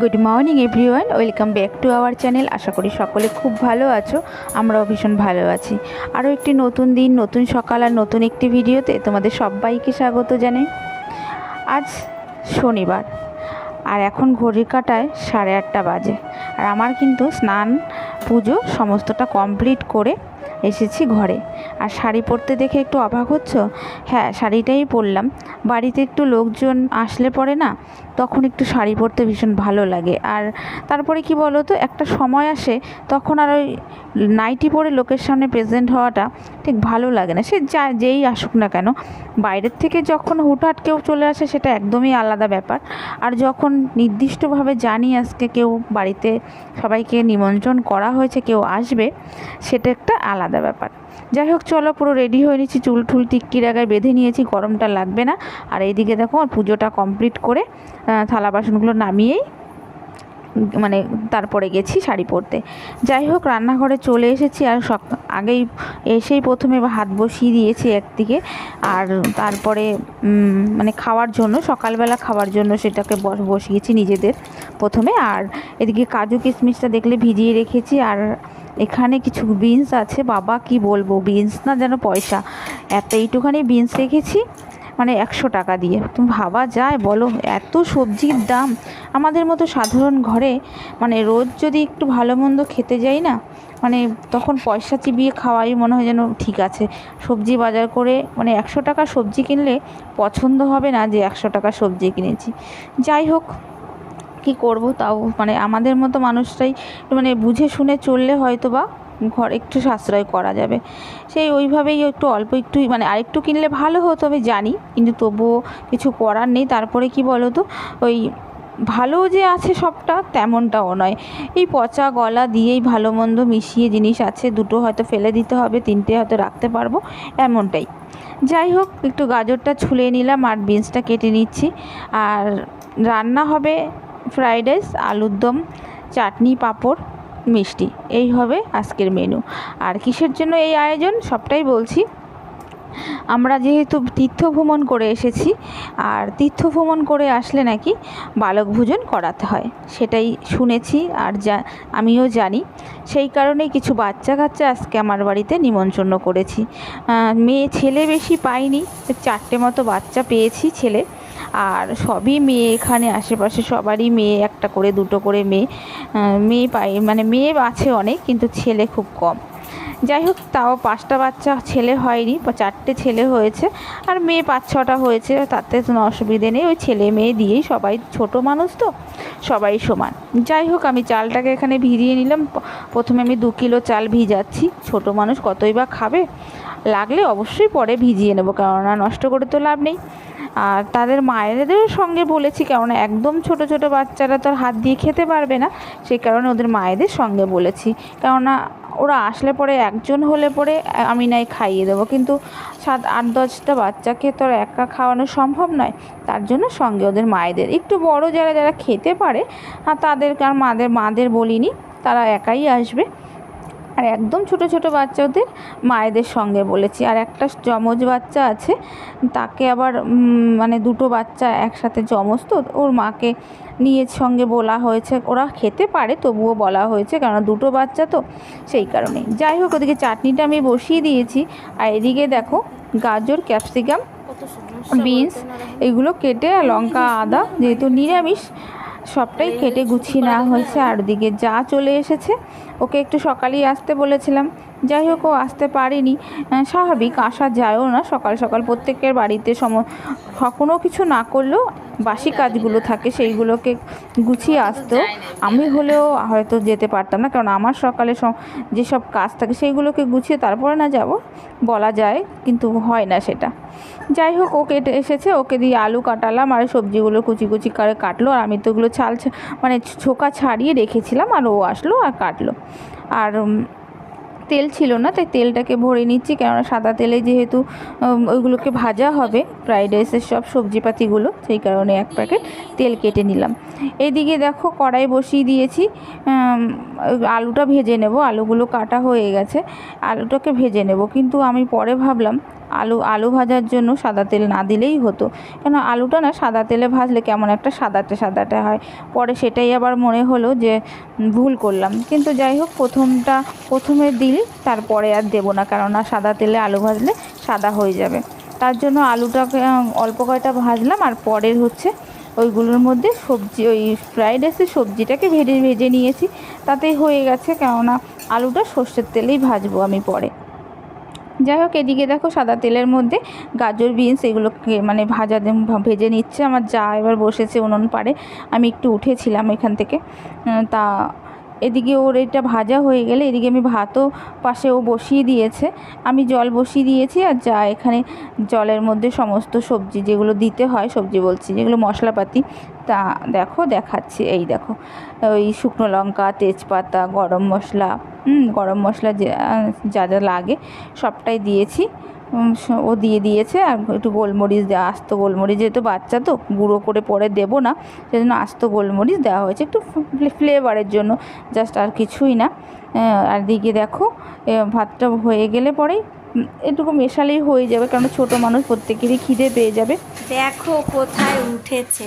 Good morning everyone welcome back to our channel আশা করি সকলে খুব ভালো আছো। আমরাও ভীষণ ভালো আছি। আরও একটি নতুন দিন, নতুন সকাল আর নতুন একটি ভিডিওতে তোমাদের সবাইকে স্বাগত জানাই। আজ শনিবার, আর এখন ঘড়ির কাটায় সাড়ে আটটা বাজে। আর আমার কিন্তু স্নান, পুজো সমস্তটা কমপ্লিট করে এসেছি ঘরে। আর শাড়ি পরতে দেখে একটু অবাক হচ্ছ? হ্যাঁ শাড়িটাই পরলাম। বাড়িতে একটু লোকজন আসলে পরে না, তখন একটু শাড়ি পরতে ভীষণ ভালো লাগে। আর তারপরে কি বলো তো একটা সময় আসে, তখন আর ওই নাইটি পরে লোকের সামনে প্রেজেন্ট হওয়াটা ঠিক ভালো লাগে না। সে যা, যেই আসুক না কেন বাইরের থেকে যখন হুটহাট কেউ চলে আসে, সেটা একদমই আলাদা ব্যাপার। আর যখন নির্দিষ্টভাবে জানি আজকে কেউ বাড়িতে সবাইকে নিমন্ত্রণ করা হয়েছে, কেউ আসবে, সেটা একটা আলাদা ব্যাপার। যাই হোক, চলো পুরো রেডি হয়ে নিয়েছি চুল ঠুল টিক্কির আগায় বেঁধে নিয়েছি, গরমটা লাগবে না। আর এইদিকে দেখো পুজোটা কমপ্লিট করে থালা বাসনগুলো নামিয়েই মানে তারপরে গেছি শাড়ি পরতে। যাই হোক, রান্নাঘরে চলে এসেছি আর সক, আগেই এসেই প্রথমে হাত বসিয়ে দিয়েছি একদিকে। আর তারপরে মানে খাওয়ার জন্য, সকালবেলা খাওয়ার জন্য সেটাকে বস- বসিয়েছি নিজেদের প্রথমে। আর এদিকে কাজু কিশমিশটা দেখলে ভিজিয়ে রেখেছি। আর এখানে কিছু বিনস আছে। বাবা, কি বলব? বিনস না যেন পয়সা। এত এইটুখানি বিনস রেখেছি। মানে একশো টাকা দিয়ে। তুমি ভাবা যায়, বলো। এত সবজির দাম আমাদের মতো সাধারণ ঘরে মানে রোজ যদি একটু ভালো মন্দ খেতে যাই না মানে তখন পয়সা চিবিয়ে খাওয়াই মনে হয় যেন ঠিক আছে। সবজি বাজার করে মানে একশো টাকা সবজি কিনলে পছন্দ হবে না যে একশো টাকা সবজি কিনেছি। যাই হোক, কী করব তাও? মানে আমাদের মতো মানুষটাই মানে বুঝে শুনে চললে হয়তো বা ঘর একটু সাশ্রয় করা যাবে। সেই ওইভাবেই একটু অল্প একটু মানে আরেকটু কিনলে ভালো হতো আমি জানি, কিন্তু তবুও কিছু করার নেই। তারপরে কি বলো তো ওই ভালো যে আছে সবটা তেমনটাও নয়। এই পচা গলা দিয়েই ভালো মন্দ মিশিয়ে জিনিস আছে, দুটো হয়তো ফেলে দিতে হবে, তিনটে হয়তো রাখতে পারব, এমনটাই। যাই হোক, একটু গাজরটা ছুলে নিলাম আর বিনসটা কেটে নিচ্ছি। আর রান্না হবে ফ্রাইড রাইস, আলুর দম, চাটনি, পাঁপড়। মিষ্টি। এই হবে আজকের মেনু আর কিসের জন্য এই আয়োজন? সবটাই বলছি। আমরা যেহেতু তীর্থ ভ্রমণ করে এসেছি, আর তীর্থ ভ্রমণ করে আসলে নাকি বালক ভোজন করাতে হয়। সেটাই শুনেছি আর যা, আমিও জানি। সেই কারণেই কিছু বাচ্চা কাচ্চা আজকে আমার বাড়িতে নিমন্ত্রণ করেছি। মেয়ে, ছেলে বেশি পাইনি। চারটে মতো বাচ্চা পেয়েছি ছেলে। আর সবই মেয়ে এখানে, আশেপাশে সবারই মেয়ে, একটা করে, দুটো করে মেয়ে। মেয়ে পাই মানে মেয়ে আছে অনেক, কিন্তু ছেলে খুব কম। যাই হোক, তাও পাঁচটা বাচ্চা ছেলে হয়নি চারটে ছেলে হয়েছে, আর মেয়ে পাঁচ ছটা হয়েছে, তাতে কোনো অসুবিধে নেই। ওই ছেলে মেয়ে দিয়েই সবাই ছোট মানুষ তো, সবাই সমান। যাই হোক, আমি চালটাকে এখানে ভিজিয়ে নিলাম। প্রথমে আমি দু কিলো চাল ভিজাচ্ছি। ছোট মানুষ কতই বা খাবে? লাগলে অবশ্যই পরে ভিজিয়ে নেব, কেননা নষ্ট করে তো লাভ নেই। আর তাদের মায়েদের সঙ্গে বলেছি কেননা একদম ছোট ছোট বাচ্চারা তো হাত দিয়ে খেতে পারবে না। সেই কারণে ওদের মায়েদের সঙ্গে বলেছি। কেননা ওরা আসলে পরে একজন হলে পরে আমি নাই খাইয়ে দেবো। কিন্তু সাত, আট, দশটা বাচ্চাকে তো একা খাওয়ানো সম্ভব নয়। তার জন্য সঙ্গে ওদের মায়েদের। একটু বড় যারা যারা খেতে পারে আর তাদেরকে আর মাদের মাদের বলিনি। তারা একাই আসবে। আর একদম ছোট ছোট বাচ্চাদের মায়েদের সঙ্গে বলেছি। আর একটা যমজ বাচ্চা আছে তাকে আবার মানে দুটো বাচ্চা একসাথে যমজ তো ওর মাকে নিয়ে সঙ্গে বলা হয়েছে। ওরা খেতে পারে তবুও বলা হয়েছে কারণ দুটো বাচ্চা তো সেই কারণে যাই হোক ওদিকে চাটনিটা আমি বসিয়ে দিয়েছি। আর এদিকে দেখো গাজর ক্যাপসিকাম বিনস এগুলো কেটে লঙ্কা আদা যেহেতু নিরামিষ সবটাই কেটে গুছিয়ে নেওয়া হয়েছে। আর দিকে যা চলে এসেছে, ওকে একটু সকালেই আসতে বলেছিলাম। যাই হোক, ও আসতে পারেনি। স্বাভাবিক, আসা যায়ও না। সকাল সকাল প্রত্যেকের বাড়িতে সম কোনো কিছু না করলেও বাসি কাজগুলো থাকে, সেইগুলোকে গুছিয়ে আসতো। আমি হলেও হয়তো যেতে পারতাম না, কারণ আমার সকালে সব যেসব কাজ থাকে সেইগুলোকে গুছিয়ে তারপরে না যাব, বলা যায়, কিন্তু হয় না সেটা। যাই হোক, ও কেটে এসেছে, ওকে দিয়ে আলু কাটালাম, আর সবজিগুলো কুচি কুচি করে কাটলো, আর আমি তো ওগুলো ছাল মানে ছোকা ছাড়িয়ে রেখেছিলাম, আর ও আসলো আর কাটলো। আর তেল ছিল না, তাই তেলটাকে ভরে নিচ্ছি। কেননা সাদা তেলে যেহেতু ওইগুলোকে ভাজা হবে ফ্রাইড রাইসের সব সবজিপাতিগুলো, সেই কারণে এক প্যাকেট তেল কেটে নিলাম। এদিকে দেখো কড়াই বসিয়ে দিয়েছি। আলুটা ভেজে নেব। আলুগুলো কাটা হয়ে গেছে। আলুটাকে ভেজে নেব। কিন্তু আমি পরে ভাবলাম আলু আলু ভাজার জন্য সাদা তেল না দিলেই হতো। কেন আলুটা না সাদা তেলে ভাজলে কেমন একটা সাদাটে সাদাটে হয়। পরে সেটাই আবার মনে হলো যে ভুল করলাম। কিন্তু যাই হোক, প্রথমটা, প্রথমে দিই তারপরে আর দেবো না। কেননা সাদা তেলে আলু ভাজলে সাদা হয়ে যাবে। তার জন্য আলুটাকে অল্প কয়টা ভাজলাম। আর পরের হচ্ছে ওইগুলোর মধ্যে সবজি, ওই ফ্রাইড রাইসের সবজিটাকে ভেজে ভেজে নিয়েছি। তাতেই হয়ে গেছে কেননা আলুটা সর্ষের তেলেই ভাজবো আমি পরে। যাই হোক, এদিকে দেখো সাদা তেলের মধ্যে গাজর, বিনস এগুলোকে মানে ভাজা ভেজে নিচ্ছে। আমার যা এবার বসেছে উনুন পাড়ে। আমি একটু উঠেছিলাম এখান থেকে। তা এদিকে ওর এটা ভাজা হয়ে গেলে এদিকে আমি ভাতও পাশে ও বসিয়ে দিয়েছে। আমি জল বসিয়ে দিয়েছি আর যা এখানে জলের মধ্যে সমস্ত সবজি যেগুলো দিতে হয় সবজি বলছি যেগুলো মশলাপাতি তা দেখো দেখাচ্ছি। এই দেখো ওই শুকনো লঙ্কা তেজপাতা গরম মশলা হুম, গরম মশলা যে যা লাগে সবটাই দিয়েছি। ও দিয়ে দিয়েছে, আর একটু গোলমরিচ দেওয়া আস্ত গোলমরিচ, যেহেতু বাচ্চা তো, গুঁড়ো করে পরে দেবো না, সেজন্য আস্ত গোলমরিচ দেওয়া হয়েছে, একটু ফ্লেভারের জন্য, জাস্ট আর কিছুই না। আর দিকে দেখো ভাতটা হয়ে গেলে পরেই এটুকু মেশালেই হয়ে যাবে, কারণ ছোটো মানুষ প্রত্যেকেরই খিদে পেয়ে যাবে। দেখো কোথায় উঠেছে।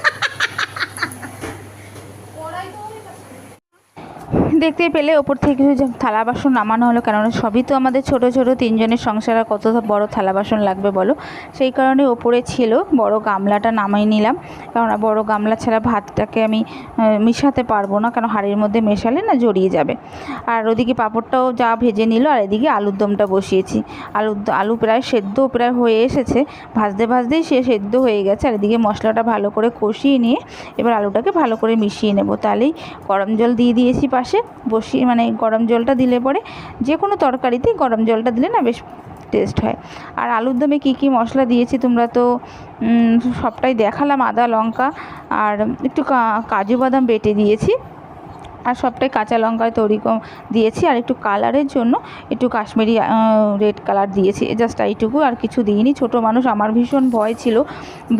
দেখতে পেলে ওপর থেকে থালা বাসন নামানো হলো, কেননা সবই তো আমাদের ছোট ছোট তিনজনের সংসার কত বড় থালা বাসন লাগবে বলো? সেই কারণে ওপরে ছিল, বড় গামলাটা নামাই নিলাম। কেননা বড় গামলা ছাড়া ভাতটাকে আমি মিশাতে পারব না কারণ হাঁড়ির মধ্যে মেশালে না জড়িয়ে যাবে। আর ওদিকে পাঁপড়টাও যা ভেজে নিল, আর এদিকে আলুর দমটা বসিয়েছি। আলুর আলু প্রায় সেদ্ধ প্রায় হয়ে এসেছে, ভাজতে, ভাজতেই সে সেদ্ধ হয়ে গেছে। আর এদিকে মশলাটা ভালো করে কষিয়ে নিয়ে এবার আলুটাকে ভালো করে মিশিয়ে নেব। তাহলেই গরম জল দিয়ে দিয়েছি পাশে। বসিয়ে মানে গরম জলটা দিলে পরে যে কোনো তরকারিতে গরম জলটা দিলে না বেশ টেস্ট হয়। আর আলুর দমে কী কী মশলা দিয়েছি তোমরা তো সবটাই দেখালাম, আদা, লঙ্কা, আর একটু কাজু বাদাম বেটে দিয়েছি। আর সবটাই কাঁচা লঙ্কায় তৈরি দিয়েছি আর একটু কালারের জন্য একটু কাশ্মীরি রেড কালার দিয়েছি। জাস্ট এইটুকু আর কিছু দিইনি। ছোট মানুষ, আমার ভীষণ ভয় ছিল।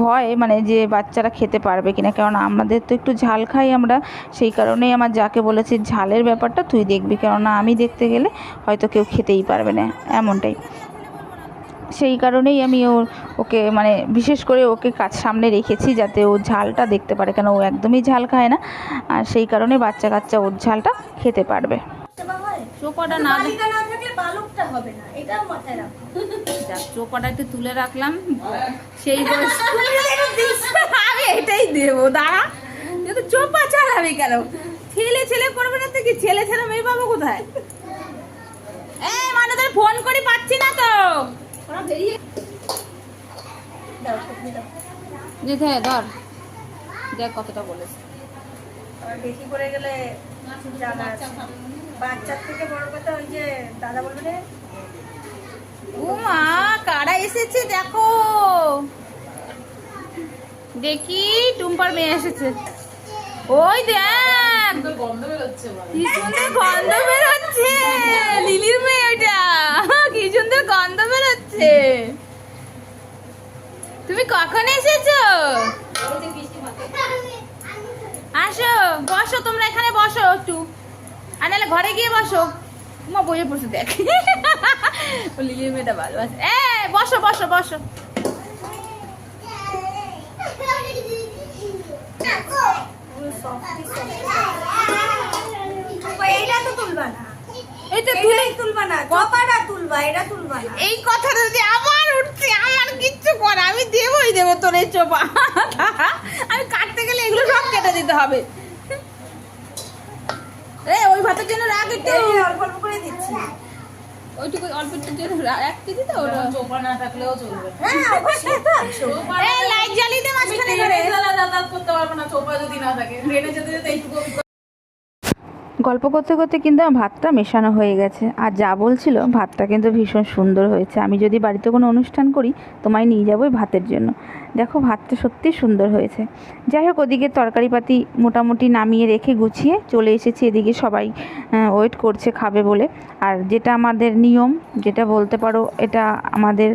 ভয় মানে যে বাচ্চারা খেতে পারবে কিনা, কারণ আমাদের তো একটু ঝাল খাই আমরা। সেই কারণেই আমার যাকে বলেছি, ঝালের ব্যাপারটা তুই দেখবি। কেননা আমি দেখতে গেলে হয়তো কেউ খেতেই পারবে না, এমনটাই। সেই কারণেই আমি ওর ওকে মানে বিশেষ করে ওকে কাজ সামনে রেখেছি যাতে ও ঝালটা দেখতে পারে। কেন ও একদমই ঝাল খায় না। আর সেই কারণে বাচ্চা কাচ্চা ওর ঝালটা খেতে পারবে। চোপাটা না বালিকা না থাকলে বালকটা হবে না। এটাও মাথায় রাখো। চোপাটা একটু তুলে রাখলাম। সেই আমি এটাই দেবো দাঁড়া। কিন্তু চোপা চালাবি কেন? ছেলে ছেলে করবে না তো কি? ছেলে ছেলে মেয়ে পাবো কোথায়? এই মানে ফোন করে পাচ্ছি না তো। ওরা বেরিয়ে দাও সবজি দাও। যেতে ধর। দেখ কতটা বলেছে। বেশি করে গেলে বাচ্চার থেকে বড় কথা ওই যে দাদা বলবে রে ও মা কারা এসেছে দেখো। দেখি টুম্পার মেয়ে এসেছে। ওই দেখ। কি সুন্দর গন্ধ বেরোচ্ছে। লিলির মেয়ে ওটা কি সুন্দর গন্ধ বেরোচ্ছে। তুমি কখন এসেছ? আসো বসো তোমরা এখানে বসো একটু। আর নাহলে ঘরে গিয়ে বসো। মা বইয়ে বসে দেখ। ও লিলির মেয়েটা ভালোবাসে। এ বসো বসো বসো। এইটা তো তুলবা না। তো তুলে তুলবা না কপাটা তুলবা এটা তুলবা না। এই কথাটা যদি আবার উঠছে আমার কিচ্ছু করা আমি দেবই দেবো তোর এই চোপা। আমি কাটতে গেলে এগুলো সব কেটে দিতে হবে। এ ওই ভাতের জন্য রাখ একটু। অল্প অল্প করে দিচ্ছি। ওইটুকু অল্প একটু জন্য রা- এক কেজি তো ওটা। চোপা না থাকলেও চলবে। হ্যাঁ অবশ্যই। তো এই লাইট জ্বালিয়ে দে মাঝখানে করে। ট্রেনে করতে পারব না চোপা যদি না থাকে। ট্রেনে যেতে যেতে এইটুকু গল্প করতে করতে কিন্তু আমার ভাতটা মেশানো হয়ে গেছে। আর যা বলছিল, ভাতটা কিন্তু ভীষণ সুন্দর হয়েছে। আমি যদি বাড়িতে কোনো অনুষ্ঠান করি, তোমায় নিয়ে যাব ভাতের জন্য। দেখো ভাতটা সত্যি সুন্দর হয়েছে। যাই হোক, ওদিকে তরকারিপাতি মোটামুটি নামিয়ে রেখে গুছিয়ে চলে এসেছি। এদিকে সবাই ওয়েট করছে, খাবে বলে। আর যেটা আমাদের নিয়ম, যেটা বলতে পারো, এটা আমাদের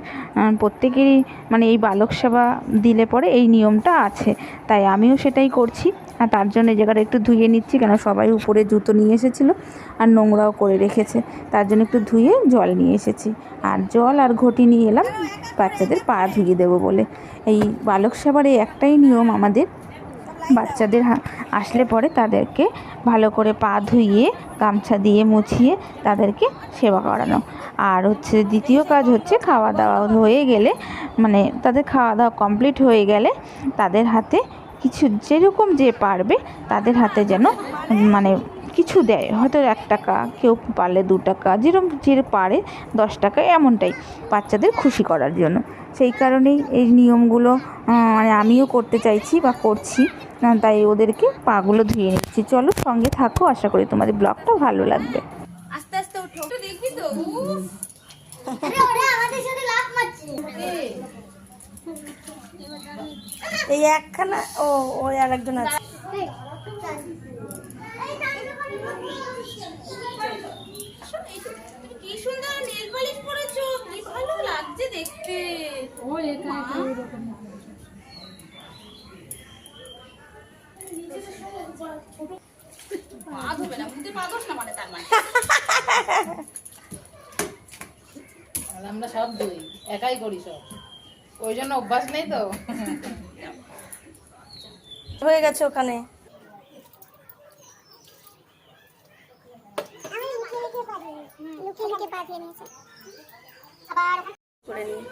প্রত্যেকেরই মানে এই বালক সেবা দিলে পরে এই নিয়মটা আছে। তাই আমিও সেটাই করছি। আর তার জন্য জায়গাটা একটু ধুয়ে নিচ্ছি, কেন সবাই উপরে জুতো নিয়ে এসেছিল আর নোংরাও করে রেখেছে। তার জন্য একটু ধুয়ে জল নিয়ে এসেছি। আর জল আর ঘটি নিয়ে এলাম। বাচ্চাদের পা ধুয়ে দেবো বলে। এই বালক সেবার একটাই নিয়ম আমাদের। বাচ্চাদের আসলে পরে তাদেরকে ভালো করে পা ধুইয়ে গামছা দিয়ে মুছিয়ে তাদেরকে সেবা করানো। আর হচ্ছে দ্বিতীয় কাজ হচ্ছে খাওয়া দাওয়া হয়ে গেলে মানে তাদের খাওয়া দাওয়া কমপ্লিট হয়ে গেলে তাদের হাতে কিছু যেরকম যে পারবে তাদের হাতে যেন মানে কিছু দেয়। হয়তো এক টাকা কেউ পারলে দু টাকা যেরকম যে পারে দশ টাকা এমনটাই বাচ্চাদের খুশি করার জন্য। সেই কারণেই এই নিয়মগুলো মানে আমিও করতে চাইছি বা করছি তাই ওদেরকে পাগুলো ধুয়ে নিচ্ছি। চলো সঙ্গে থাকো আশা করি তোমাদের ব্লগটা ভালো লাগবে। আস্তে আস্তে ওঠো। একটু দেখবি তো। উফ, আরে ওরা আমাদের সাথে লাফ মারছে। এই একখানা ও ওই আর একজন আছে শোন, এই তো তুমি কি সুন্দর নেল পালিশ পরেছো কি ভালো লাগছে দেখতে। পা ধোবে না বুঝতে পারদোস না মানে তার মানে। আমরা সব দুই একাই করি সব। ওই জন্য অভ্যাস নেই তো। হয়ে গেছে ওখানে। আবার করে নিই।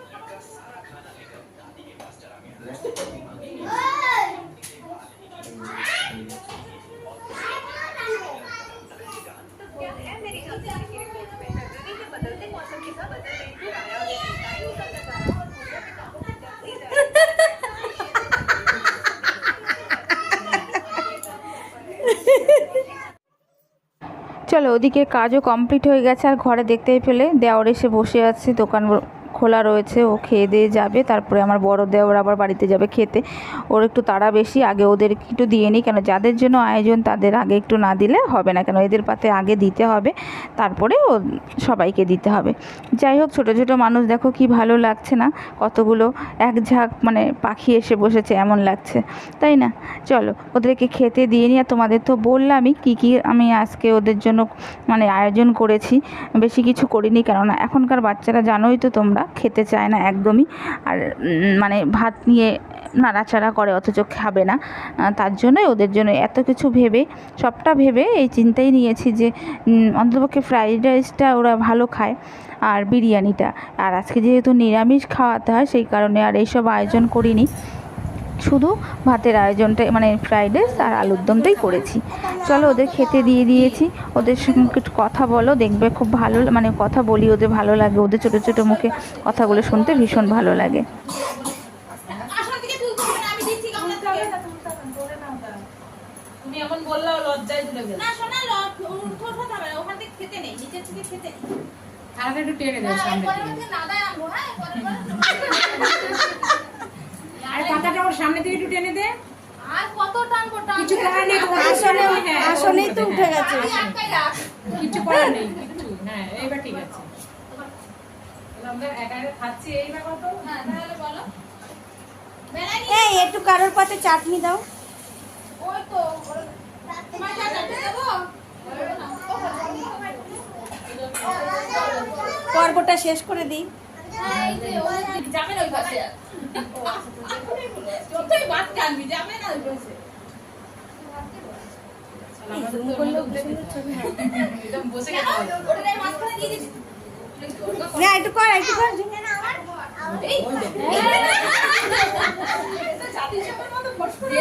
চলো, ওদিকে কাজও কমপ্লিট হয়ে গেছে, আর ঘরে দেখতেই পেলে দেওয়ার এসে বসে আছে দোকান খোলা রয়েছে, ও খেয়ে দিয়ে যাবে। তারপরে আমার বড় দেওর আবার বাড়িতে যাবে খেতে। ওর একটু তাড়া বেশি, আগে ওদের একটু দিয়ে নিই। কেন, যাদের জন্য আয়োজন, তাদের আগে একটু না দিলে হবে না। কেন, এদের পাতে আগে দিতে হবে, তারপরে ও সবাইকে দিতে হবে। যাই হোক, ছোটো ছোটো মানুষ, দেখো কি ভালো লাগছে না? কতগুলো এক ঝাঁক মানে পাখি এসে বসেছে, এমন লাগছে। তাই না? চলো, ওদেরকে খেতে দিয়ে নিয়ে তোমাদের তো বললামই, কী কী আমি আজকে ওদের জন্য মানে আয়োজন করেছি। বেশি কিছু করিনি, কেননা এখনকার বাচ্চারা জানোই তো তোমরা খেতে চায় না একদমই। আর মানে ভাত নিয়ে নাড়াচাড়া করে, অথচ খাবে না। তার জন্যই ওদের জন্য এত কিছু ভেবে, সবটা ভেবে এই চিন্তাই নিয়েছি যে অন্ততপক্ষে ফ্রাইড রাইসটা ওরা ভালো খায় আর বিরিয়ানিটা। আর আজকে যেহেতু নিরামিষ খাওয়াতে হয়, সেই কারণে আর এইসব আয়োজন করিনি। শুধু ভাতের আয়োজনটা মানে ফ্রাইড রাইস আর আলুর দমটাই করেছি। চলো ওদের খেতে দিয়ে দিয়েছি। ওদের সঙ্গে একটু কথা বলো দেখবে খুব ভালো মানে কথা বলি ওদের ভালো লাগে। ওদের ছোটো ছোটো মুখে কথাগুলো শুনতে ভীষণ ভালো লাগে। না আমি তুমি এখন বললাও লজ্জায় তুলে গেল। না শোনা উঠো উঠো হবে না ওখান থেকে খেতে নেই নিচের থেকে খেতে নেই। আর একটু টেনে দেয় সামনে নাদায় আনব হ্যাঁ ওর সামনে থেকে একটু টেনে দে। আর কত টানবো টান কিছু করার নেই তোমার আসলে আসলেই তো উঠে গেছে। কিছু করার নেই কিছু। হ্যাঁ এইবার ঠিক আছে। আমরা একা একা খাচ্ছি এই ব্যাপার হ্যাঁ তাহলে বলো। এই একটু কারোর পাতে চাটনি দাও। ওই তো তোমার চাটনি দেবো? পর্বটা শেষ করে দিই। হ্যাঁ, ওই যাবে না ওই পাশে টানবি যাবে না বসে। না একটু কর একটু কর জাতির সবার মতো ফটফট করে।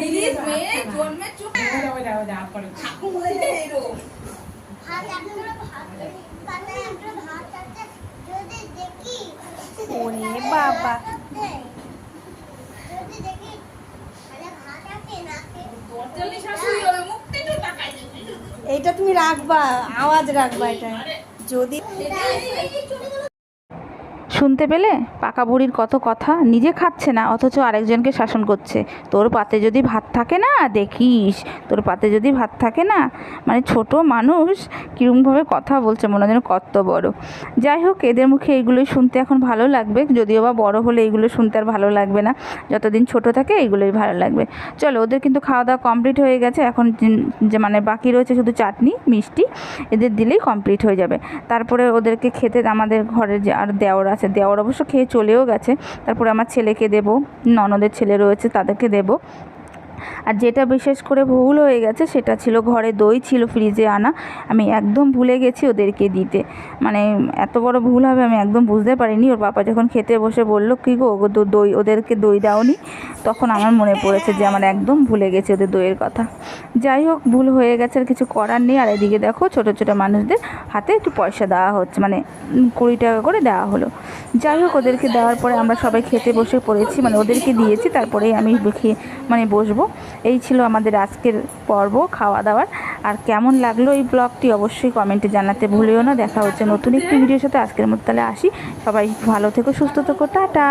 রিলিজ মেয়ে জন্মের চোখ ওই দাও, ওই দাও, ওই দাও, হাত করে। এরকম। হাত একটা ভাত পাতায় একটা ভাত আছে যদি দেখি ওরে বাবা যদি দেখি তাহলে ভাত আছে নাকে দরজালি শাশুড়ি হবে মুখটা একটু তাকাই দে এটা তুমি রাখবা আওয়াজ রাখবা এটা। যদি শুনতে পেলে? পাকা বুড়ির কত কথা? নিজে খাচ্ছে না, অথচ আরেকজনকে শাসন করছে। তোর পাতে যদি ভাত থাকে না, দেখিস। তোর পাতে যদি ভাত থাকে না মানে ছোট মানুষ কীরকমভাবে কথা বলছে, মনে হয় কত বড়। যাই হোক, এদের মুখে এইগুলোই শুনতে এখন ভালো লাগবে। যদিও বা বড় হলে এইগুলো শুনতে আর ভালো লাগবে না। যতদিন ছোট থাকে, এইগুলোই ভালো লাগবে। চলো, ওদের কিন্তু খাওয়া দাওয়া কমপ্লিট হয়ে গেছে। এখন যে- মানে বাকি রয়েছে শুধু চাটনি, মিষ্টি, এদের দিলেই কমপ্লিট হয়ে যাবে। তারপরে ওদেরকে খেতে আমাদের ঘরে যে আর দেওর আছে দেওর অবশ্য খেয়ে চলেও গেছে। তারপরে আমার ছেলেকে দেব ননদের ছেলে রয়েছে তাদেরকে দেবো। আর যেটা বিশেষ করে ভুল হয়ে গেছে সেটা ছিল ঘরে দই ছিল ফ্রিজে আনা। আমি একদম ভুলে গেছি ওদেরকে দিতে। মানে এত বড় ভুল হবে আমি একদম বুঝতে পারিনি। ওর বাবা যখন খেতে বসে বলল, কী গো দই, ওদেরকে দই দাওনি? তখন আমার মনে পড়েছে যে আমার একদম ভুলে গেছে ওদের দইয়ের কথা। যাই হোক, ভুল হয়ে গেছে, আর কিছু করার নেই। আর এদিকে দেখো, ছোটো ছোটো মানুষদের হাতে একটু পয়সা দেওয়া হচ্ছে। মানে কুড়ি টাকা করে দেওয়া হলো। যাই হোক, ওদেরকে দেওয়ার পরে আমরা সবাই খেতে বসে পড়েছি। মানে ওদেরকে দিয়েছি, তারপরেই আমি মানে বসবো। এই ছিল আমাদের আজকের পর্ব খাওয়া দাওয়ার আর কেমন লাগল এই ব্লগটি অবশ্যই কমেন্টে জানাতে ভুলেও না। দেখা হচ্ছে নতুন একটি ভিডিওর সাথে। আজকের মতো তাহলে আসি। সবাই ভালো থেকো, সুস্থ থেকো। টাটা!